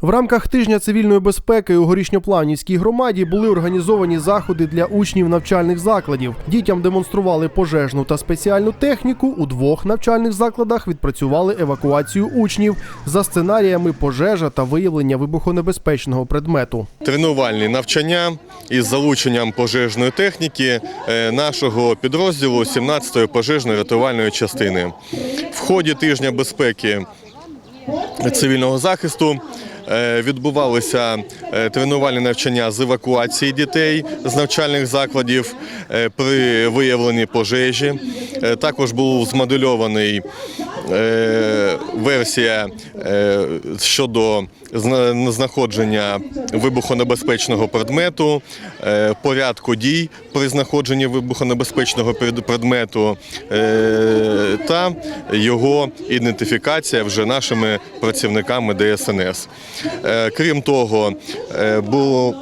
В рамках тижня цивільної безпеки у горішньоплавнівській громаді були організовані заходи для учнів навчальних закладів. Дітям демонстрували пожежну та спеціальну техніку. У двох навчальних закладах відпрацювали евакуацію учнів за сценаріями пожежа та виявлення вибухонебезпечного предмету. тренувальні навчання із залученням пожежної техніки е, нашого підрозділу 17-ї пожежної рятувальної частини. В ході тижня безпеки цивільного захисту. Е, Відбувалися е, тренувальні навчання з евакуації дітей з навчальних закладів е, при виявленні пожежі. Також був змодельований версія е, щодо знаходження вибухонебезпечного предмету, е, порядку дій при знаходженні вибухонебезпечного предмету е, та його ідентифікація вже нашими працівниками ДСНС. Е, Крім того, е, було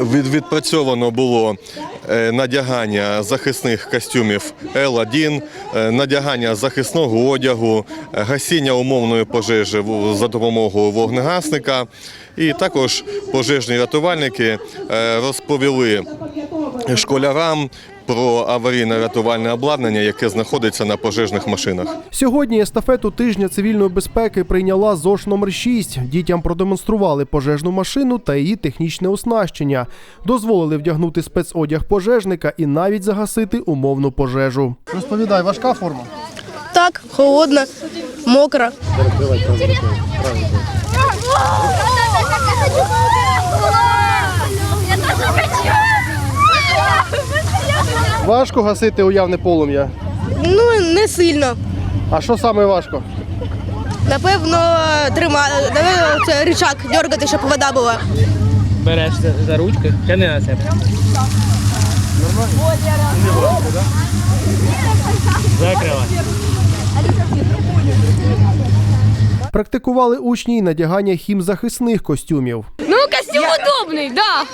від, відпрацьовано було е, надягання захисних костюмів L1, е, надягання захисного одягу, е, гасіння умовної пожежі за допомогою вогнегасника. І також пожежні рятувальники е, розповіли школярам про аварійне рятувальне обладнання, яке знаходиться на пожежних машинах. Сьогодні естафету тижня цивільної безпеки прийняла ЗОШ номер 6 Дітям продемонстрували пожежну машину та її технічне оснащення, дозволили вдягнути спецодяг пожежника і навіть загасити умовну пожежу. Розповідай, важка форма. Так, холодно, мокро. Я Важко гасити уявне полум'я. Ну, не сильно. А що саме важко? Напевно, трима... Напевно, це рычаг дергати, щоб вода була. береш за, за ручки, тяни на себе. Закривай. Практикували учні й надягання хімзахисних костюмів. Ну, костюм удобный, да.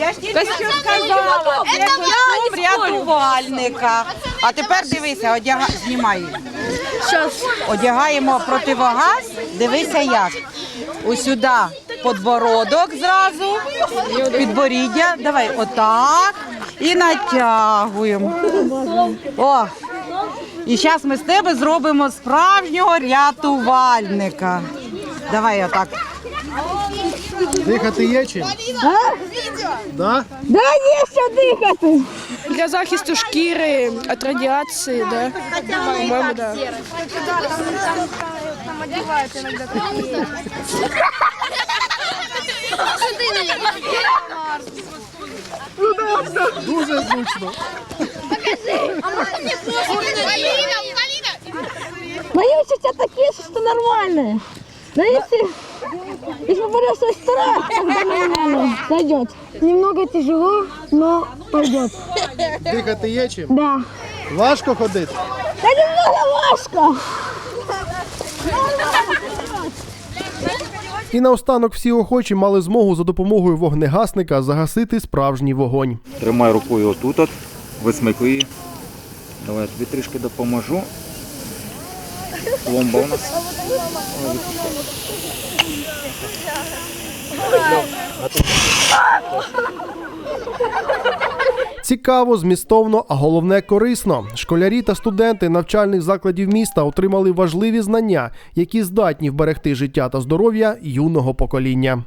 Я ж тільки що сказала, це костюм рятувальника. А тепер дивися, одяга... знімай. Одягаємо противогаз, дивися як. Ось сюди подбородок зразу, підборіддя. Давай отак і натягуємо. О! І зараз ми з тебе зробимо справжнього рятувальника. Давай отак. Дихати є чим? Да? Для захисту шкіри від радіації, да. По-моєму, да. Дуже зручно. Полина, Полина! Мои сейчас такие, что нормальные. Но если, если попадешь со стороны, тогда нормально, сойдет. Немного тяжело, но пойдет. Дихати є чим? Да. Важко ходити. Да немного важко. І наостанок всі охочі мали змогу за допомогою вогнегасника загасити справжній вогонь. Тримай рукою отут, от, висмикли. Давай я тобі трішки допоможу. Пломба у нас. Цікаво, змістовно, а головне корисно. Школярі та студенти навчальних закладів міста отримали важливі знання, які здатні вберегти життя та здоров'я юного покоління.